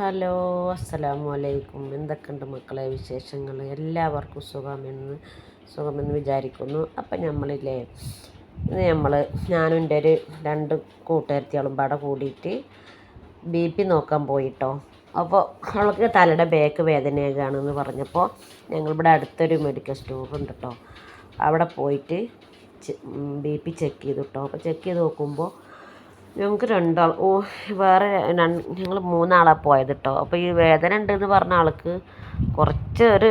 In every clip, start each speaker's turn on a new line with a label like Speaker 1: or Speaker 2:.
Speaker 1: Hello അസ്സലാമു അലൈക്കും എന്തൊക്കെയുണ്ട് മക്കളെ വിശേഷങ്ങൾ എല്ലാവർക്കും സുഖമെന്ന് സുഖമെന്ന് വിചാരിക്കുന്നു. അപ്പം നമ്മളില്ലേ ഇന്ന് നമ്മൾ ഞാനും എന്റെ ഒരു രണ്ട് കൂട്ടുകാരത്തികളും പാടെ കൂടിയിട്ട് ബി പി നോക്കാൻ പോയിട്ടോ. അപ്പോൾ അവൾക്ക് തലയുടെ ബാക്ക് വേദനയൊക്കെയാണെന്ന് പറഞ്ഞപ്പോൾ ഞങ്ങളിവിടെ അടുത്തൊരു മെഡിക്കൽ സ്റ്റോർ ഉണ്ട് കേട്ടോ അവിടെ പോയിട്ട് ബി പി ചെക്ക് ചെയ്തു കേട്ടോ അപ്പോൾ ചെക്ക് ചെയ്ത് നോക്കുമ്പോൾ ഞങ്ങൾക്ക് രണ്ടാൾ. ഓ വേറെ ഞങ്ങൾ മൂന്നാളാണ് പോയത് കേട്ടോ അപ്പോൾ ഈ വേദന ഉണ്ടെന്ന് പറഞ്ഞ ആൾക്ക് കുറച്ച് ഒരു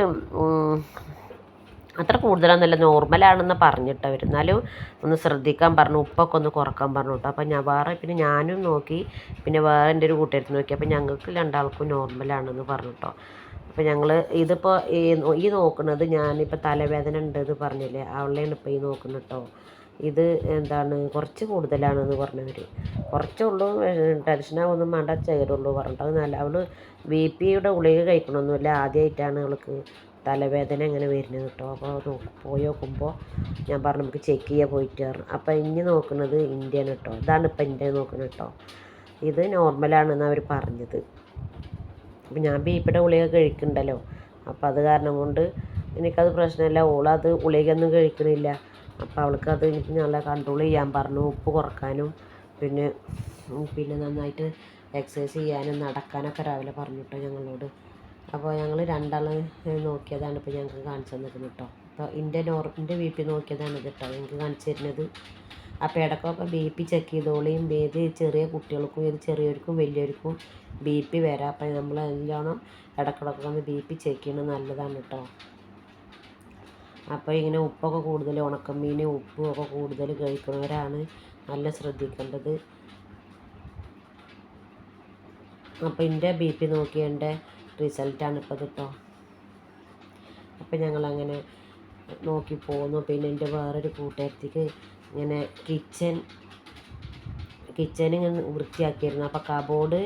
Speaker 1: അത്ര കൂടുതലാണെന്നല്ല നോർമലാണെന്ന് പറഞ്ഞിട്ട് അവർ എന്നാലും ഒന്ന് ശ്രദ്ധിക്കാൻ പറഞ്ഞു. ഉപ്പൊക്കെ ഒന്ന് കുറയ്ക്കാൻ പറഞ്ഞു കേട്ടോ അപ്പോൾ ഞാൻ വേറെ പിന്നെ ഞാനും നോക്കി. പിന്നെ വേറെ എന്റെ ഒരു കൂട്ടുകാരി നോക്കി. അപ്പോൾ ഞങ്ങൾക്ക് രണ്ടാൾക്കും നോർമലാണെന്ന് പറഞ്ഞു കേട്ടോ അപ്പോൾ ഞങ്ങൾ ഇതിപ്പോൾ ഈ നോക്കുന്നത് ഞാനിപ്പോൾ തലവേദന ഉണ്ടെന്ന് പറഞ്ഞില്ലേ? അവളെയാണ് ഇപ്പോൾ ഈ നോക്കുന്നത് കേട്ടോ ഇത് എന്താണ് കുറച്ച് കൂടുതലാണെന്ന് പറഞ്ഞവർ കുറച്ചേ ഉള്ളൂ ടെൻഷനാവൊന്നും വേണ്ട ചേരുള്ളൂ പറഞ്ഞിട്ട്. അത് നല്ല അവൾ ബി പിയുടെ ഗുളിക കഴിക്കണമൊന്നുമില്ല ആദ്യമായിട്ടാണ് അവൾക്ക് തലവേദന ഇങ്ങനെ വരുന്നത് കേട്ടോ. അപ്പോൾ പോയി നോക്കുമ്പോൾ ഞാൻ പറഞ്ഞു നമുക്ക് ചെക്ക് ചെയ്യാൻ പോയിട്ട് പറഞ്ഞു. അപ്പോൾ ഇനി നോക്കുന്നത് ഇന്ത്യയാണ് കേട്ടോ. ഇതാണ് ഇപ്പം ഇന്ത്യ നോക്കുന്നത് കേട്ടോ. ഇത് നോർമലാണെന്ന് അവർ പറഞ്ഞത്. അപ്പം ഞാൻ ബി പിയുടെ ഗുളിക കഴിക്കണ്ടല്ലോ. അപ്പോൾ അത് കാരണം കൊണ്ട് എനിക്കത് പ്രശ്നമില്ല. ഓളത് ഗുളികയൊന്നും കഴിക്കണില്ല. അപ്പോൾ അവൾക്ക് അത് എനിക്ക് നല്ല കൺട്രോൾ ചെയ്യാൻ പറഞ്ഞു ഉപ്പ് കുറക്കാനും പിന്നെ പിന്നെ നന്നായിട്ട് എക്സസൈസ് ചെയ്യാനും നടക്കാനൊക്കെ രാവിലെ പറഞ്ഞിട്ടോ ഞങ്ങളോട്. അപ്പോൾ ഞങ്ങൾ രണ്ടാൾ നോക്കിയതാണ് ഇപ്പോൾ ഞങ്ങൾക്ക് കാണിച്ചു തന്നിരുന്നത് കേട്ടോ അപ്പോൾ എന്റെ നോർ എന്റെ ബി പി നോക്കിയതാണ് കേട്ടോ ഞങ്ങൾക്ക് കാണിച്ചു തരുന്നത്. അപ്പോൾ ഇടയ്ക്കൊക്കെ ബി പി ചെക്ക് ചെയ്തോളിയും ഏത് ചെറിയ കുട്ടികൾക്കും ഏത് ചെറിയവർക്കും വലിയവർക്കും ബി പി വരാം. അപ്പോൾ നമ്മൾ നല്ലോണം ഇടയ്ക്കിടയ്ക്ക് ബി പി ചെക്ക് ചെയ്യുന്നത് നല്ലതാണ് കേട്ടോ അപ്പോൾ ഇങ്ങനെ ഉപ്പൊക്കെ കൂടുതൽ ഉണക്കമീൻ ഉപ്പും ഒക്കെ കൂടുതൽ കഴിക്കുന്നവരാണ് നല്ല ശ്രദ്ധിക്കേണ്ടത്. അപ്പോൾ എന്റെ ബി പി നോക്കി എന്റെ റിസൾട്ടാണ് ഇപ്പോൾ കേട്ടോ അപ്പോൾ ഞങ്ങളങ്ങനെ നോക്കി പോന്നു. പിന്നെ എന്റെ വേറൊരു കൂട്ടുകാരത്തേക്ക് ഇങ്ങനെ കിച്ചൻ കിച്ചൻ ഇങ്ങനെ വൃത്തിയാക്കിയിരുന്നു. അപ്പോൾ കബോർഡ്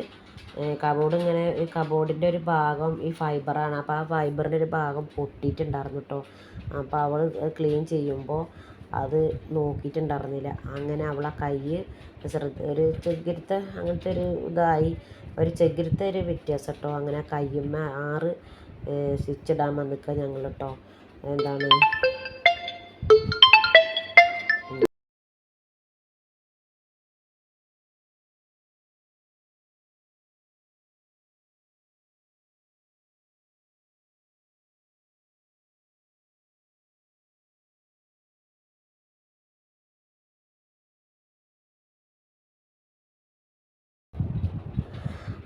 Speaker 1: കബോർഡ് ഇങ്ങനെ കബോർഡിന്റെ ഒരു ഭാഗം ഈ ഫൈബറാണ് അപ്പോൾ ആ ഫൈബറിന്റെ ഒരു ഭാഗം പൊട്ടിയിട്ടുണ്ടായിരുന്നു കേട്ടോ അപ്പോൾ അവൾ ക്ലീൻ ചെയ്യുമ്പോൾ അത് നോക്കിയിട്ടുണ്ടായിരുന്നില്ല. അങ്ങനെ അവളെ കൈ ശ്രദ്ധ ഒരു ചെകിരുത്ത അങ്ങനത്തെ ഒരു ഇതായി. ഒരു ചെകിരുത്ത ഒരു വ്യത്യാസം കേട്ടോ അങ്ങനെ കയ്യുമ്മ ആറ് സ്വിച്ച് ഇടാൻ വന്നിക്കുക ഞങ്ങൾ കേട്ടോ എന്താണ്?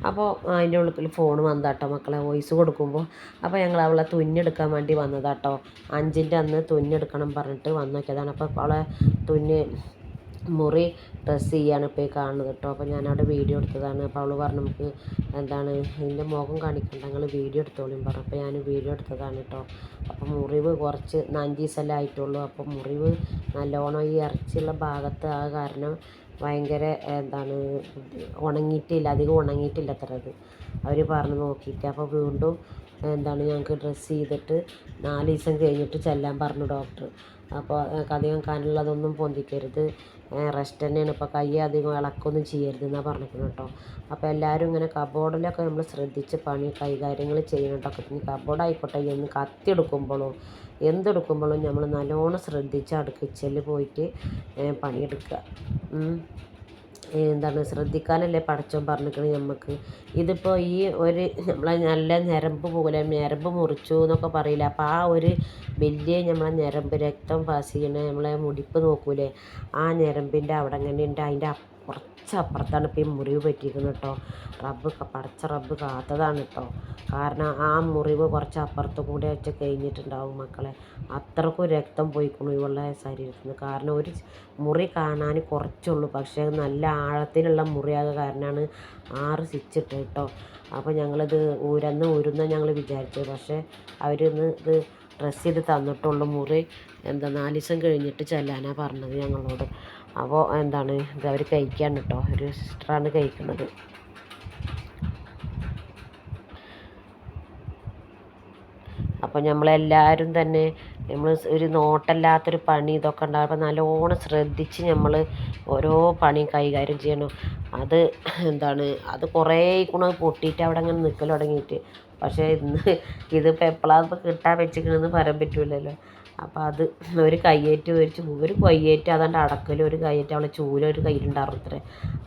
Speaker 1: അപ്പോൾ അതിന്റെ ഉള്ളിൽ ഫോൺ വന്നതാട്ടോ മക്കളെ വോയിസ് കൊടുക്കുമ്പോൾ അപ്പോൾ ഞങ്ങൾ അവളെ തുന്നെടുക്കാൻ വേണ്ടി വന്നതാട്ടോ. അഞ്ചിന്റെ അന്ന് തുന്നെടുക്കണം പറഞ്ഞിട്ട് വന്നു അപ്പോൾ അവളെ തുന്നി മുറി ഡ്രസ്സ് ചെയ്യാണ് ഇപ്പോൾ കാണുന്നത് കേട്ടോ. അപ്പോൾ ഞാനവിടെ വീഡിയോ എടുത്തതാണ്. അപ്പോൾ അവൾ പറഞ്ഞു നമുക്ക് എന്താണ് ഇതിന്റെ മുഖം കാണിക്കണ്ട ഞങ്ങൾ വീഡിയോ എടുത്തോളും പറഞ്ഞു. അപ്പോൾ ഞാൻ വീഡിയോ എടുത്തതാണ് കേട്ടോ. അപ്പോൾ മുറിവ് കുറച്ച് ദിവസമല്ലേ ആയിട്ടുള്ളൂ. അപ്പോൾ മുറിവ് നല്ലോണം ഈ ഇറച്ചിയുള്ള ഭാഗത്ത് ആ കാരണം ഭയങ്കര എന്താണ് ഉണങ്ങിയിട്ടില്ല അധികം ഉണങ്ങിയിട്ടില്ല അത്ര അത്. അവർ പറഞ്ഞു നോക്കിയിട്ട്. അപ്പോൾ വീണ്ടും എന്താണ് ഞങ്ങൾക്ക് ഡ്രസ്സ് ചെയ്തിട്ട് നാല് ദിവസം കഴിഞ്ഞിട്ട് ചെല്ലാൻ പറഞ്ഞു ഡോക്ടർ അപ്പോൾ അധികം കനുള്ളതൊന്നും പൊന്തിക്കരുത്. റെസ്റ്റ് തന്നെയാണ്. ഇപ്പോൾ കൈ അധികം ഇളക്കൊന്നും ചെയ്യരുത് എന്നാണ് പറഞ്ഞിരിക്കുന്നത് കേട്ടോ. അപ്പോൾ എല്ലാവരും ഇങ്ങനെ കബോർഡിലൊക്കെ നമ്മൾ ശ്രദ്ധിച്ച് പണി കൈകാര്യങ്ങൾ ചെയ്യണം കേട്ടോ. ഇനി കബോർഡ് ആയിക്കോട്ടെ. എന്ന് കത്തി എടുക്കുമ്പോഴും എന്തെടുക്കുമ്പോഴും നമ്മൾ നല്ലോണം ശ്രദ്ധിച്ച് അവിടെ കിച്ചണിൽ പോയിട്ട് പണിയെടുക്കുക. എന്താണ് ശ്രദ്ധിക്കാനല്ലേ പടച്ചോൻ പറഞ്ഞിരിക്കുന്നത് നമുക്ക് ഇതിപ്പോൾ ഈ ഒരു നമ്മളെ നല്ല ഞരമ്പ് പോലെ ഞരമ്പ് മുറിച്ചു എന്നൊക്കെ പറയില്ല? അപ്പോൾ ആ ഒരു വലിയ നമ്മളെ ഞരമ്പ് രക്തം പാസ് ചെയ്യണ നമ്മളെ മുടിപ്പ് നോക്കൂലേ? ആ ഞരമ്പിന്റെ അവിടെ അങ്ങനെ ഉണ്ട് അതിന്റെ കുറച്ചപ്പുറത്താണ് ഇപ്പോൾ ഈ മുറിവ് പറ്റിയിരിക്കുന്നത് കേട്ടോ. റബ്ബ് പടച്ച റബ്ബ് കാത്തതാണ് കേട്ടോ. കാരണം ആ മുറിവ് കുറച്ച് അപ്പുറത്ത് കൂടെ വെച്ച് കഴിഞ്ഞിട്ടുണ്ടാവും മക്കളെ. അത്രക്കും രക്തം പോയിക്കണു ഇവളുടെ ശരീരത്തിൽ നിന്ന്. കാരണം ഒരു മുറി കാണാൻ കുറച്ചുള്ളൂ. പക്ഷേ നല്ല ആഴത്തിലുള്ള മുറിയാക കാരണമാണ് ആറ് സിച്ചിട്ട് കേട്ടോ. അപ്പോൾ ഞങ്ങളിത് ഊരന്ന് ഊരുന്ന ഞങ്ങൾ വിചാരിച്ചത്. പക്ഷേ അവരിന്ന് ഇത് ഡ്രസ്സ് ചെയ്ത് തന്നിട്ടുള്ളൂ മുറി. എന്താ നാല് ദിവസം കഴിഞ്ഞിട്ട് ചെല്ലാനാണ് പറഞ്ഞത് ഞങ്ങളോട്. അപ്പോൾ എന്താണ് ഇത് അവർ കഴിക്കാൻ കേട്ടോ ഒരു സിസ്റ്ററാണ് കഴിക്കുന്നത്. അപ്പോൾ നമ്മളെല്ലാവരും തന്നെ നമ്മൾ ഒരു നോട്ടല്ലാത്തൊരു പണി ഇതൊക്കെ ഉണ്ടാകുമ്പോൾ നല്ലോണം ശ്രദ്ധിച്ച് നമ്മൾ ഓരോ പണിയും കൈകാര്യം ചെയ്യണം. അത് എന്താണ് അത് കുറേ ഗുണം പൊട്ടിയിട്ട് അവിടെ അങ്ങനെ നിൽക്കൽ തുടങ്ങിയിട്ട്. പക്ഷേ ഇന്ന് ഇതിപ്പോൾ എപ്പോഴാണ് കിട്ടാൻ വെച്ചിരിക്കണമെന്ന് പറയാൻ പറ്റില്ലല്ലോ അപ്പോൾ അത് ഒരു കയ്യേറ്റ് ഒരു ചൂ ഒരു കയ്യേറ്റ് അതാണ്ട് അടക്കൽ ഒരു കയ്യേറ്റ് അവളെ ചൂല ഒരു കയ്യിലുണ്ടായിരുന്നത്രേ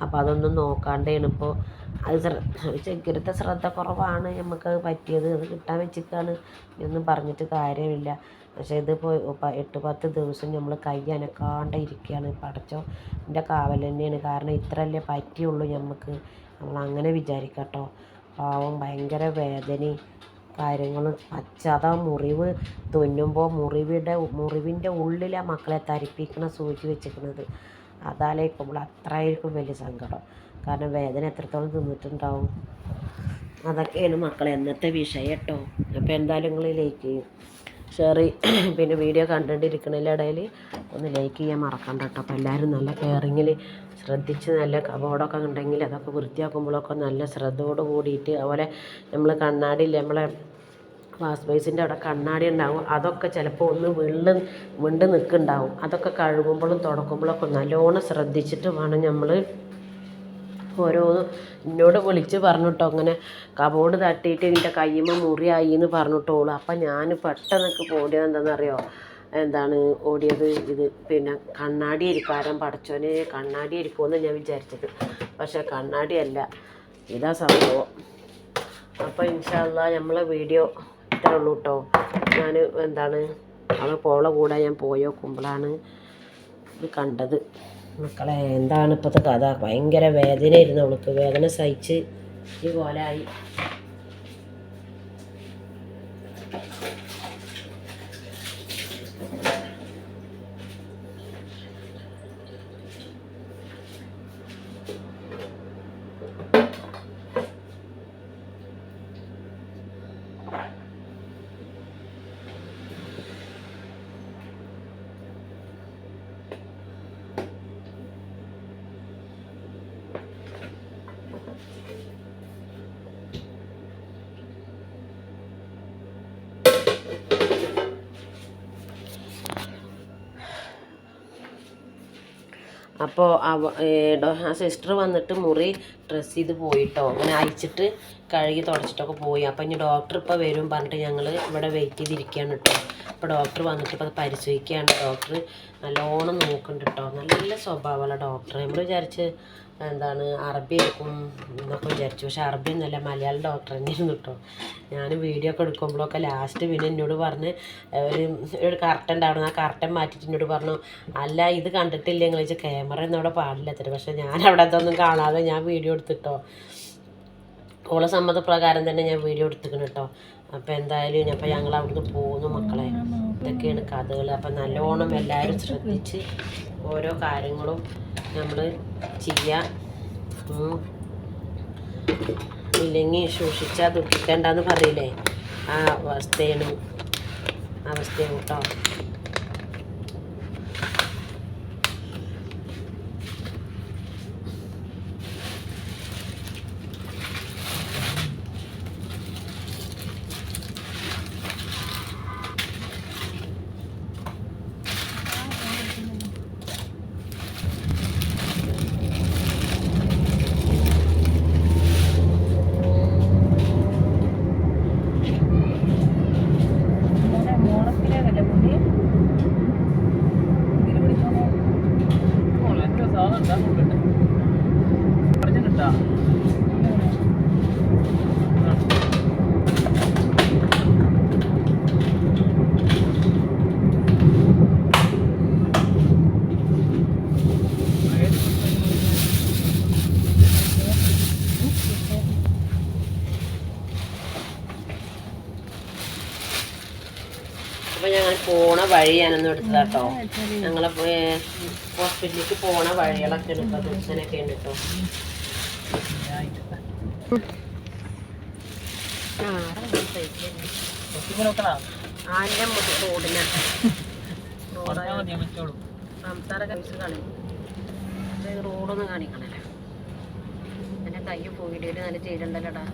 Speaker 1: അപ്പോൾ അതൊന്നും നോക്കാണ്ടാണ്. ഇപ്പോൾ അത് ചെക്കരത്തെ ശ്രദ്ധ കുറവാണ് നമുക്കത് പറ്റിയത്. അത് കിട്ടാൻ വെച്ചിട്ടാണ് എന്നും പറഞ്ഞിട്ട് കാര്യമില്ല. പക്ഷേ ഇതിപ്പോൾ എട്ട് പത്ത് ദിവസം നമ്മൾ കൈ അനക്കാണ്ട് ഇരിക്കുകയാണ് പടച്ചോ എന്റെ കാവൽ തന്നെയാണ്. കാരണം ഇത്രയല്ലേ പറ്റിയുള്ളൂ നമുക്ക് നമ്മൾ അങ്ങനെ വിചാരിക്കട്ടോ. പാവം ഭയങ്കര വേദനയും കാര്യങ്ങളും. പച്ച മുറിവ് തുന്നുമ്പോൾ മുറിവിടെ മുറിവിന്റെ ഉള്ളിലാണ് മക്കളെ തരിപ്പിക്കണ സൂചി വെച്ചിരിക്കുന്നത് അതാലേക്കുമ്പോൾ അത്രയായിരിക്കും വലിയ സങ്കടം. കാരണം വേദന എത്രത്തോളം തിന്നിട്ടുണ്ടാവും? അതൊക്കെയാണ് മക്കളെ എന്നത്തെ വിഷയം കേട്ടോ. അപ്പോൾ എന്തായാലും നിങ്ങൾ ലൈക്ക് ചെയ്യും. ഷെയർ പിന്നെ വീഡിയോ കണ്ടുകൊണ്ടിരിക്കണതിന്റെ ഇടയിൽ ഒന്ന് ലൈക്ക് ചെയ്യാൻ മറക്കണ്ട കേട്ടോ. അപ്പോൾ എല്ലാവരും നല്ല കെയറിങ്ങിൽ ശ്രദ്ധിച്ച് നല്ല കബോർഡൊക്കെ ഉണ്ടെങ്കിൽ അതൊക്കെ വൃത്തിയാക്കുമ്പോഴൊക്കെ നല്ല ശ്രദ്ധയോട് കൂടിയിട്ട് അതുപോലെ നമ്മൾ കണ്ണാടിയിൽ നമ്മളെ വാഷ് ബേസിന്റെ അവിടെ കണ്ണാടി ഉണ്ടാവും. അതൊക്കെ ചിലപ്പോൾ ഒന്ന് വിള്ളു വിണ്ട് നിൽക്കുന്നുണ്ടാവും. അതൊക്കെ കഴുകുമ്പോഴും തുടക്കുമ്പോഴൊക്കെ നല്ലോണം ശ്രദ്ധിച്ചിട്ട് വേണം നമ്മൾ ഓരോ എന്നോട് വിളിച്ച് പറഞ്ഞിട്ടോ. അങ്ങനെ കബോർഡ് തട്ടിയിട്ട് എന്റെ കയ്യുമ്മ മുറിയായി എന്ന് പറഞ്ഞിട്ടോളൂ. അപ്പം ഞാൻ പെട്ടെന്നൊക്കെ ഓടിയത് എന്താണെന്നറിയോ? എന്താണ് ഓടിയത്? ഇത് പിന്നെ കണ്ണാടി ഇരിക്കാരം പടച്ചോനെ കണ്ണാടി ഇരിക്കുമെന്ന് ഞാൻ വിചാരിച്ചത്. പക്ഷേ കണ്ണാടിയല്ല ഇതാ സംഭവം. അപ്പോൾ ഇൻഷാല്ല നമ്മളെ വീഡിയോ ഇത്രേ ഉള്ളൂ കേട്ടോ ഞാൻ എന്താണ് അവൾ പോളെ കൂടെ ഞാൻ പോയോ കുമ്പളാണ് ഇത് കണ്ടത്. മക്കളെ എന്താണ് ഇപ്പോഴത്തെ കഥ? ഭയങ്കര വേദനയായിരുന്നു അവൾക്ക്. വേദന സഹിച്ച് ഈ അപ്പോൾ അവ ആ സിസ്റ്റർ വന്നിട്ട് മുറി ഡ്രസ്സ് ചെയ്ത് പോയിട്ടോ. അങ്ങനെ അയച്ചിട്ട് കഴുകി തുടച്ചിട്ടൊക്കെ പോയി. അപ്പം ഇനി ഡോക്ടർ ഇപ്പോൾ വരും പറഞ്ഞിട്ട് ഞങ്ങൾ ഇവിടെ വെയിറ്റ് ചെയ്തിരിക്കുകയാണ് കേട്ടോ അപ്പോൾ ഡോക്ടർ വന്നിട്ട് ഇപ്പോൾ അത് പരിശോധിക്കുകയാണ്. ഡോക്ടർ നല്ലോണം നോക്കുന്നുണ്ട് കേട്ടോ നല്ല സ്വഭാവമുള്ള ഡോക്ടർ നമ്മൾ വിചാരിച്ച് എന്താണ് അറബി എടുക്കും എന്നൊക്കെ വിചാരിച്ചു. പക്ഷെ അറബി എന്നല്ല മലയാളം ഡോക്ടർ തന്നെയായിരുന്നു കേട്ടോ ഞാൻ വീഡിയോ ഒക്കെ എടുക്കുമ്പോഴൊക്കെ ലാസ്റ്റ് പിന്നെ എന്നോട് പറഞ്ഞ് ഒരു ഒരു കർട്ടൻ ഉണ്ടാവണം ആ കർട്ടൻ മാറ്റിയിട്ട് എന്നോട് പറഞ്ഞു അല്ല ഇത് കണ്ടിട്ടില്ല. നിങ്ങൾ വെച്ചാൽ ക്യാമറ ഒന്നും അവിടെ പാടില്ല തരും പക്ഷെ ഞാൻ അവിടെ അതൊന്നും കാണാതെ ഞാൻ വീഡിയോ എടുത്തിട്ടോ. ഓളെ സമ്മതപ്രകാരം തന്നെ ഞാൻ വീഡിയോ എടുത്തിക്കണം കേട്ടോ അപ്പോൾ എന്തായാലും അപ്പോൾ ഞങ്ങൾ അവിടുന്ന് പോകുന്നു മക്കളെ. ഇതൊക്കെയാണ് കഥകൾ അപ്പം നല്ലോണം എല്ലാവരും ശ്രദ്ധിച്ച് ഓരോ കാര്യങ്ങളും നമ്മൾ ചെയ്യുക. ഇല്ലെങ്കിൽ സൂക്ഷിച്ചാൽ ദുഃഖിക്കണ്ടെന്ന് പറയില്ലേ? ആ അവസ്ഥയാണ് അവസ്ഥയാണ് കേട്ടോ. അപ്പോൾ ഞങ്ങൾ പോണ വഴി ഞാനൊന്നും എടുത്തതാട്ടോ. ഞങ്ങൾ ഹോസ്പിറ്റലിലേക്ക് പോണ വഴികളൊക്കെ ഇപ്പോൾ ദിവസനൊക്കെ ഉണ്ട് കേട്ടോ ആന്റെ റോഡിന് കളി റോഡൊന്നും കാണിക്കണല്ലേ. എന്റെ കൈ പോയിട്ട് നല്ല ചെയ്തിട്ടുണ്ടല്ലോടാ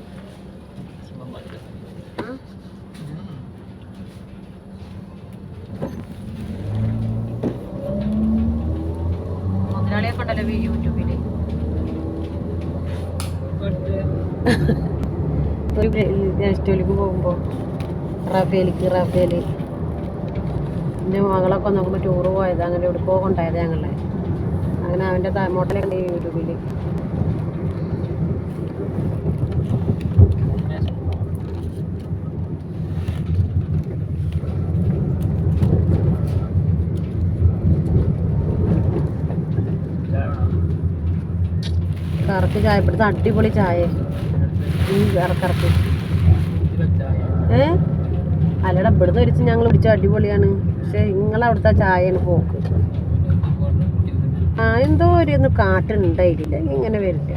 Speaker 1: ജോലിക്ക് പോകുമ്പോ റഫേലിക്ക് റഫേൽ. എന്റെ മകളൊക്കെ നോക്കുമ്പോ ടൂറ് പോയത് അങ്ങനെ എവിടെ പോകണ്ടായത് ഞങ്ങളെ. അങ്ങനെ അവന്റെ മോട്ടലൊക്കെ യൂട്യൂബിൽ. യൂട്യൂബിൽ കറക്ക് ചായ ഇവിടുത്തെ അടിപൊളി ചായ. ഈ കറക്ക് ഏ? അല്ലടാ ഇവിടുന്ന് ഒരിച്ച് ഞങ്ങൾ പിടിച്ച അടിപൊളിയാണ്. പക്ഷെ നിങ്ങളവിടുത്തെ ചായയാണ് പോക്ക്. ആ എന്തോ ഒരു ഒന്ന് കാട്ടുണ്ടായില്ല ഇങ്ങനെ വരില്ല.